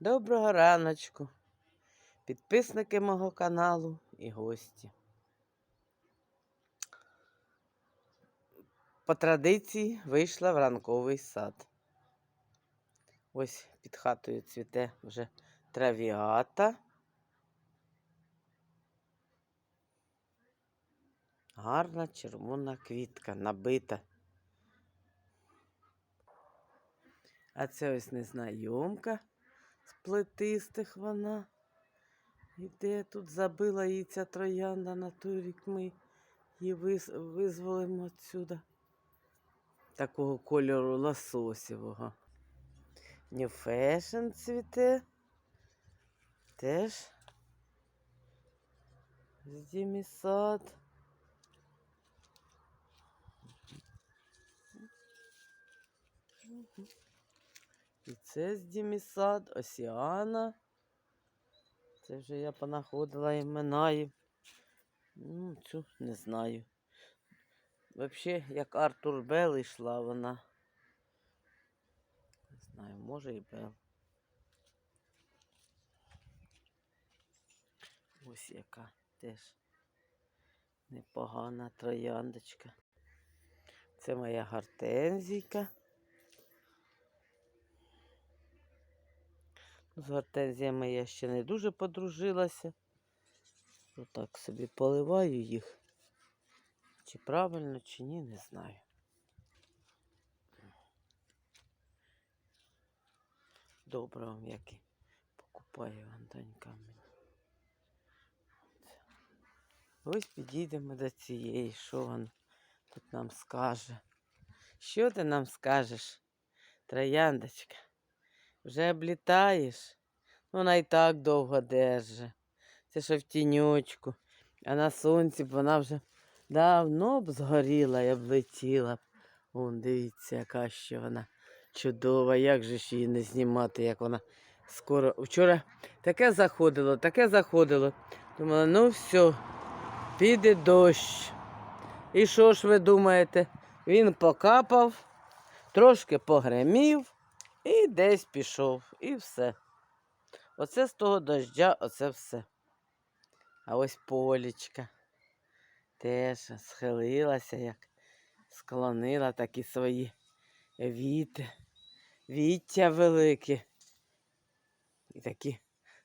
Доброго раночку, підписники мого каналу і гості. По традиції вийшла в ранковий сад. Ось під хатою цвіте вже травіата. Гарна червона квітка, набита. А це ось незнайомка плетистих вона. Іде тут забила її ця троянда на той рік ми її визволимо отсюда. Такого кольору лососівого. New Fashion цвіте. Теж. З Дімісад. І це з Дімісад, Осіана. Це вже я понаходила імена. Ну, цю не знаю. Взагалі, як Артур Белл йшла вона. Не знаю, може і Белл. Ось яка теж непогана трояндочка. Це моя гортензійка. З гортензіями я ще не дуже подружилася. Отак собі поливаю їх. Чи правильно, чи ні, не знаю. Добре вам, як і покупає вам донька мені. Ось підійдемо до цієї, що вона тут нам скаже. Що ти нам скажеш, трояндочка? Вже облітаєш? Ну, Вона і так довго держить. Це ще в тіньочку. А на сонці б вона вже давно б згоріла і облетіла. Вон, дивіться, яка ще вона чудова. Як же ж її не знімати, як вона скоро. Вчора таке заходило, таке заходило. Думала, ну все, піде дощ. І що ж ви думаєте? Він покапав, трошки погремів і десь пішов. І все. Оце з того дождя, оце все. А ось полічка теж схилилася, як склонила такі свої віти, віття великі. І такі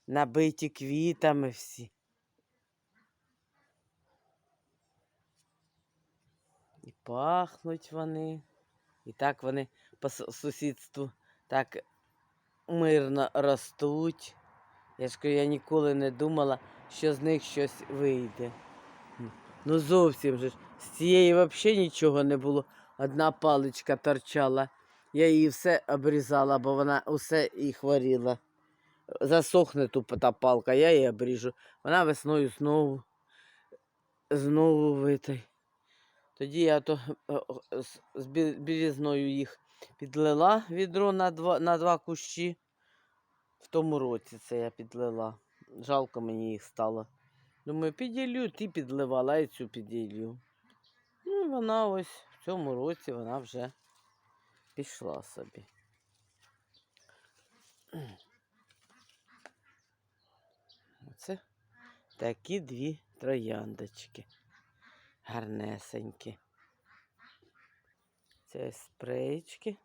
набиті квітами всі. І пахнуть вони. І так вони по сусідству так мирно ростуть. Я ж я ніколи не думала, що з них щось вийде. Ну зовсім же ж. З цієї взагалі нічого не було. Одна паличка торчала. Я її все обрізала, бо вона усе і хворіла. Засохне ту та палка, я її обріжу. Вона весною знову, знову витай. Тоді я то е, з білізною їх підлила відро на два, на два кущі. В тому році це я підлила. Жалко мені їх стало. Думаю, піділю, ти підливала, і цю піділю. Ну, вона ось в цьому році вона вже пішла собі. Оце такі дві трояндочки. Гарнесенькі. Це спреєчки.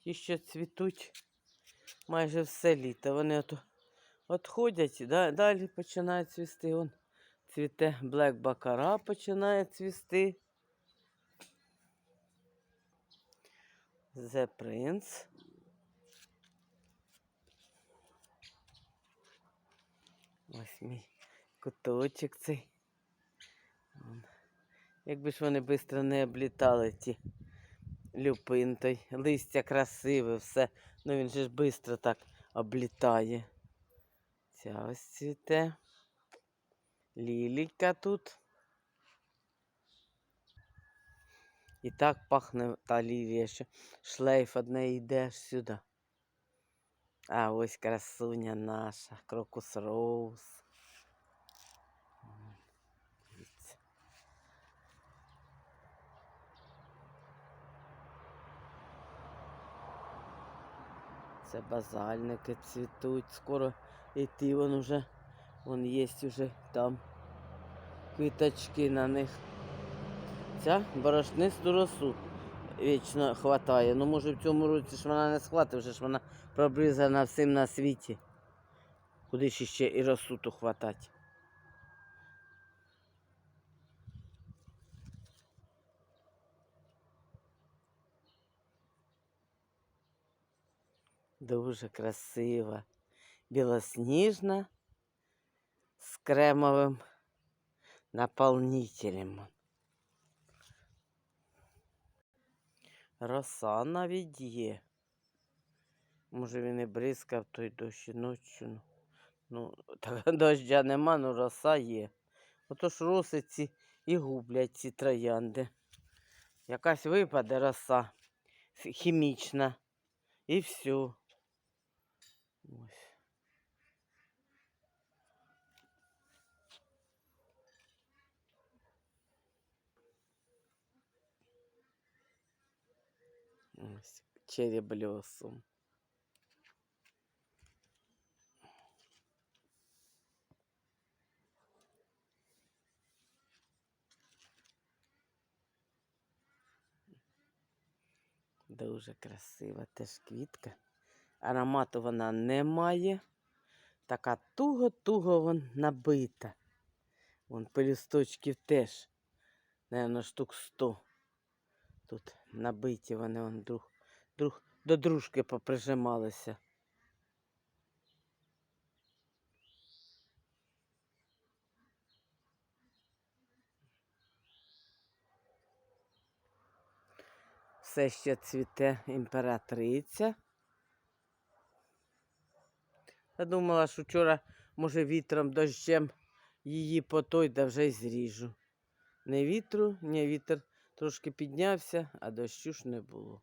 Ті, що цвітуть майже все літо. Вони от, от да, далі починають цвісти. Вон цвіте Блек Бакара починає цвісти. The Prince. Ось мій куточок цей. Якби ж вони швидко не облітали ті люпин той. Листя красиве, все. Ну він же ж швидко так облітає. Ця ось цвіте. Лілійка тут. І так пахне та лілія, що шлейф одне йде сюди. А ось красуня наша, крокус роуз. Це базальники цвітуть. Скоро йти вон уже. Вон є уже там квіточки на них. Ця борошнисту росу вічно хватає. Ну, може, в цьому році ж вона не схватить, вже ж вона пробризана всім на світі. Куди ж ще і росу ту хватать. Дуже красива, білосніжна з кремовим наповнителем. Роса навіть є. Може він і бризкав той дощ ночі. Ну, так, доща нема, ну роса є. Отож роси ці і гублять ці троянди. Якась випаде роса хімічна. І все. Ось. Ось череблесом. Дуже красива теж квітка. Аромату вона не має. Така туго-туго вон набита. Вон пелюсточків теж, наверно, штук 100. Тут набиті вони вон друг, друг, до дружки поприжималися. Все ще цвіте імператриця. Я думала, що вчора, може, вітром, дощем її потой, да вже й зріжу. Не вітру, ні, вітер трошки піднявся, а дощу ж не було.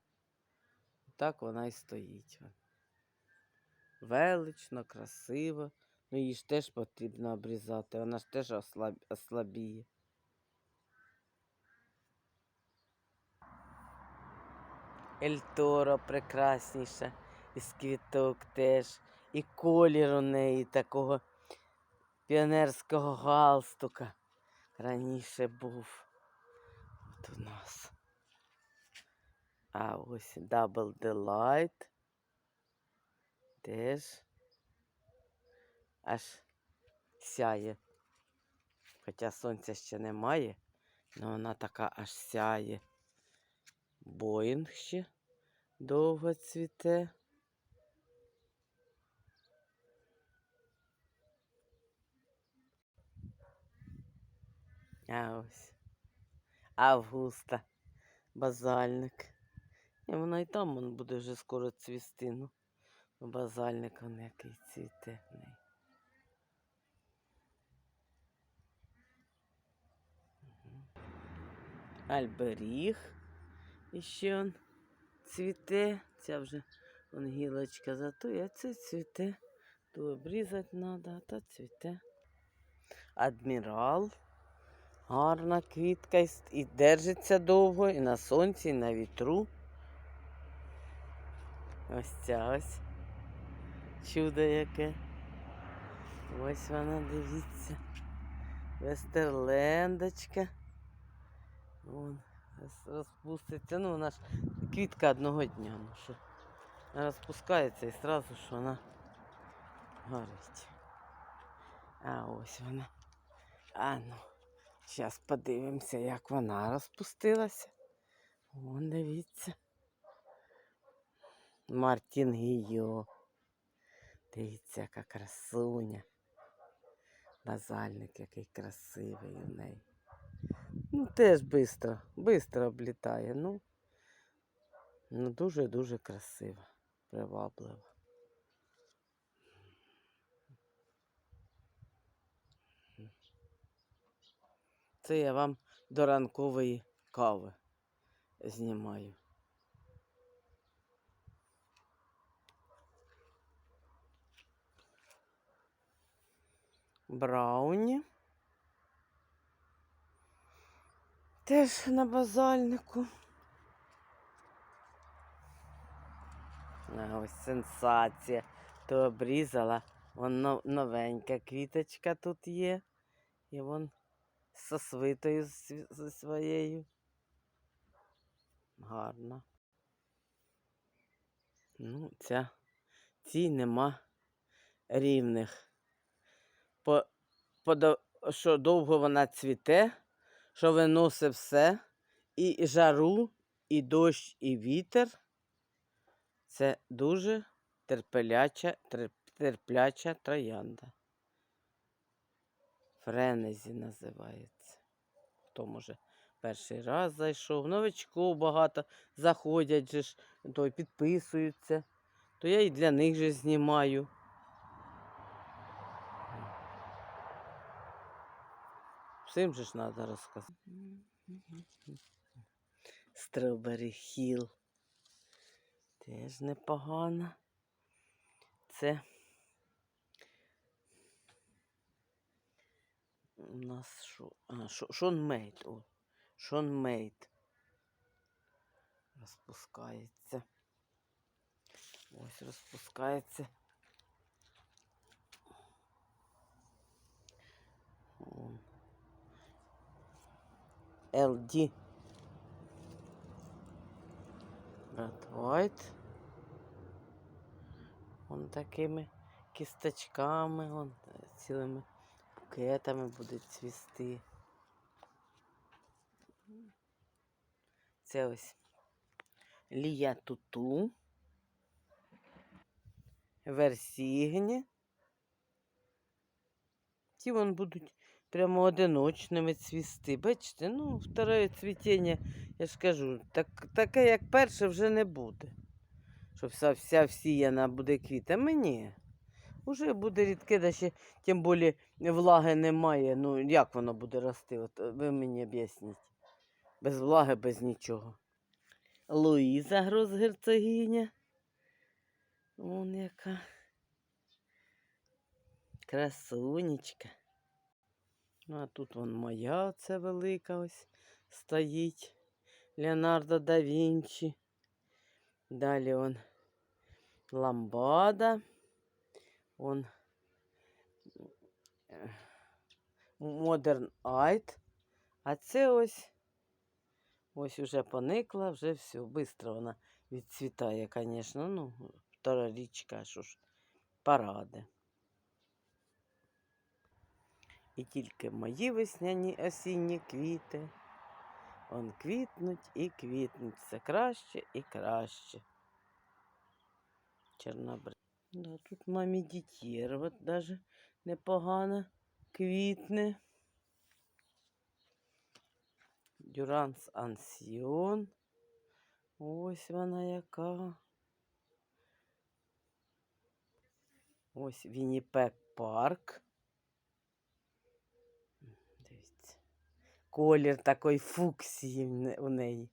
Так вона і стоїть. Велично, красиво. Ну її ж теж потрібно обрізати, вона ж теж ослаб... ослабіє. Ельторо прекрасніша, із квіток теж. І колір у неї такого піонерського галстука раніше був. От у нас. А ось Double Delight. Теж аж сяє. Хоча сонця ще немає, але вона така аж сяє. Боїнг ще довго цвіте. А ось. Августа. Базальник. І вона і там вон буде вже скоро цвісти. Ну, базальник он який цвіте. Альберіг. І ще он цвіте. Ця вже он гілочка затує, а це цвіте. То обрізати треба, та цвіте. Адмірал. Гарна квітка і держиться довго, і на сонці, і на вітру. Ось ця ось. Чудо яке. Ось вона, дивіться. Вестерлендочка. Вон розпуститься. Ну, вона ж квітка одного дня. Ну, що вона розпускається і одразу ж вона горить. А ось вона. А ну. Зараз подивимося, як вона розпустилася. Вон, дивіться. Мартін Гійо. Дивіться, яка красуня. Базальник який красивий у неї. Ну, теж швидко, швидко облітає. Ну, ну дуже-дуже красиво, привабливо. Це я вам до ранкової кави знімаю. Брауні. Теж на базальнику. А ось сенсація. То обрізала. Вон новенька квіточка тут є. І вон со свитою зі своєю. Гарно. Ну, ця, цій нема рівних. По, по, що довго вона цвіте, що виносить все, і жару, і дощ, і вітер. Це дуже терпеляча, терпляча троянда. Френезі називається. Хто може перший раз зайшов. Новичков багато заходять же ж, то підписуються. То я і для них же знімаю. Всім же ж треба розказати. Стробері Хіл. Теж непогано. Це у нас що? А, Шо- Шон Мейт. О, Шон Мейт. Розпускається. Ось розпускається. LD. Брат White. Вон такими кісточками, вон е, цілими букетами буде цвісти. Це ось Лія Туту. Версігні. Ті вон будуть прямо одиночними цвісти. Бачите, ну, второе цвітіння, я ж кажу, так, таке, як перше, вже не буде. Що вся, вся всіяна буде квітами. Ні. Уже буде рідке, да ще тим більше влаги немає. Ну, як воно буде рости? От е, ви мені об'ясніть. Без влаги, без нічого. Луїза Грозгерцогиня. Вон яка. Красунечка. Ну, а тут вон моя оце велика ось стоїть. Леонардо да Вінчі. Далі он ламбада. Он Modern Art. А це ось ось уже поникла, вже все. Бистро вона відцвітає, звісно. Ну, втора річка, що ж, паради. І тільки мої весняні осінні квіти. Он квітнуть і квітнуть. Все краще і краще. Чорнобри. Да, тут мамі дітєр, от даже непогано квітне. Дюранс Ансіон. Ось вона яка. Ось Вінніпек парк. Дивіться. Колір такої фуксії у неї.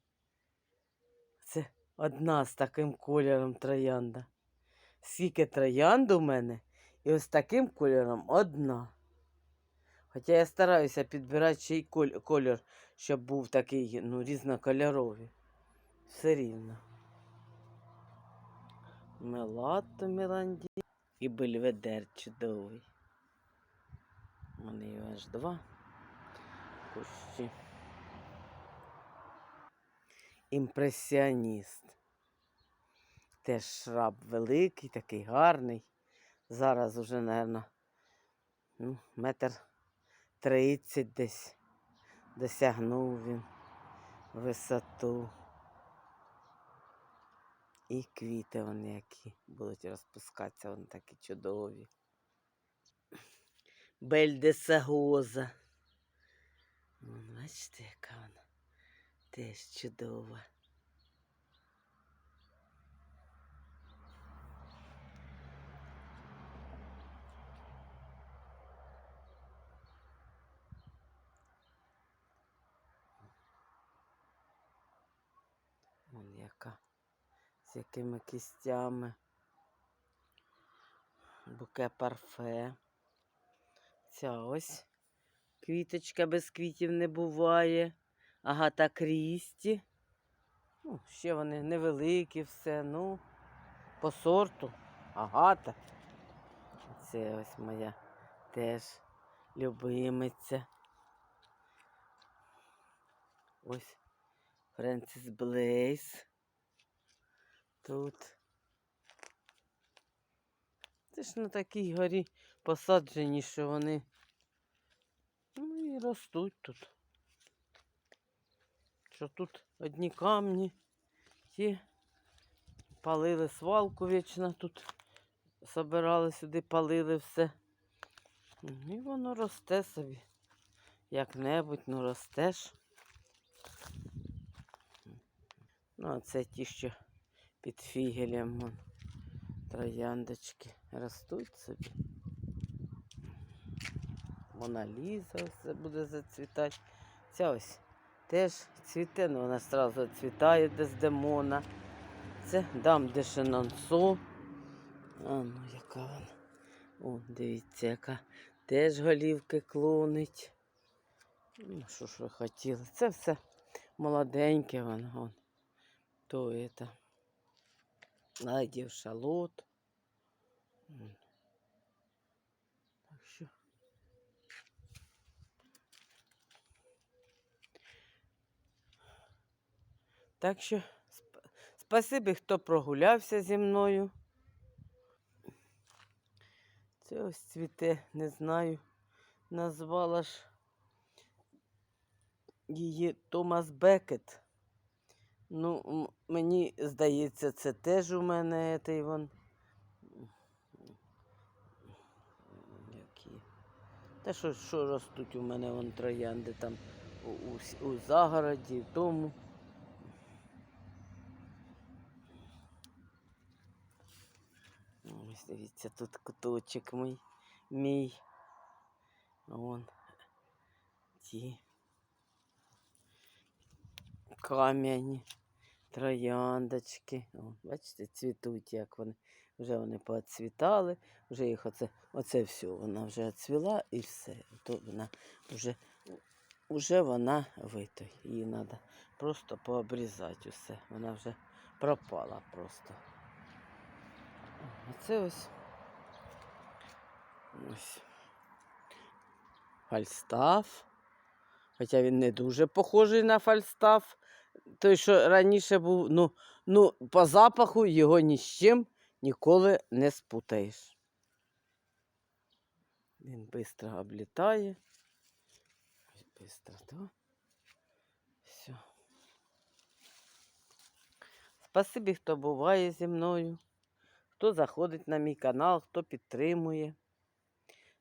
Це одна з таким кольором троянда. Скільки троянд у мене, і ось таким кольором одна. Хоча я стараюся підбирати ще й колір, щоб був такий ну, різнокольоровий. Все рівно. Мелато Меланді і бельведер чудовий. У мене його аж два кущі. Імпресіоніст. Теж шраб великий, такий гарний. Зараз уже, мабуть, ну, метр тридцять десь досягнув він висоту. І квіти вони які будуть розпускатися, вони такі чудові. Бель де Бачите, яка вона теж чудова. Вон яка. З якими кістями. Буке парфе. Ця ось. Квіточка без квітів не буває. Агата Крісті. Ну, ще вони невеликі, все. Ну, по сорту. Агата. Це ось моя теж любимиця. Ось Френсіс Блейс. Тут. Це ж на такій горі посаджені, що вони ну, і ростуть тут. Що тут одні камні, ті палили свалку вічно тут, собирали сюди, палили все. І воно росте собі. Як-небудь, ну ростеш. Ну, а це ті, що під фігелем. Вон, трояндочки ростуть собі. Моналіза це буде зацвітати. Ця ось теж цвіте, але вона одразу цвітає дездемона. Це дам де шинансо. А ну яка вона. О, дивіться, яка теж голівки клонить. Ну, що ж ви хотіли? Це все молоденьке воно. Вон. То это. Найдів шалот. Так що. Так що сп- спасибі, хто прогулявся зі мною. Це ось цвіте, не знаю. Назвала ж її Томас Бекет. Ну, мені здається, це теж у мене цей вон. Які. Та що, що ростуть у мене вон троянди там у, у, у загороді, в тому. Ось дивіться, тут куточок мій. мій. Вон ті кам'яні трояндочки. О, бачите, цвітуть, як вони. Вже вони поцвітали, вже їх оце, оце все, вона вже оцвіла і все. То вона вже, вже вона витой. Її треба просто пообрізати усе. Вона вже пропала просто. А це ось. Ось. Фальстаф. Хоча він не дуже похожий на фальстаф. Той, що раніше був, ну, ну, по запаху його ні з чим ніколи не спутаєш. Він швидко облітає. Бистро, то. Все. Спасибі, хто буває зі мною, хто заходить на мій канал, хто підтримує.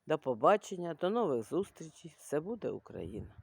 До побачення, до нових зустрічей. Все буде Україна!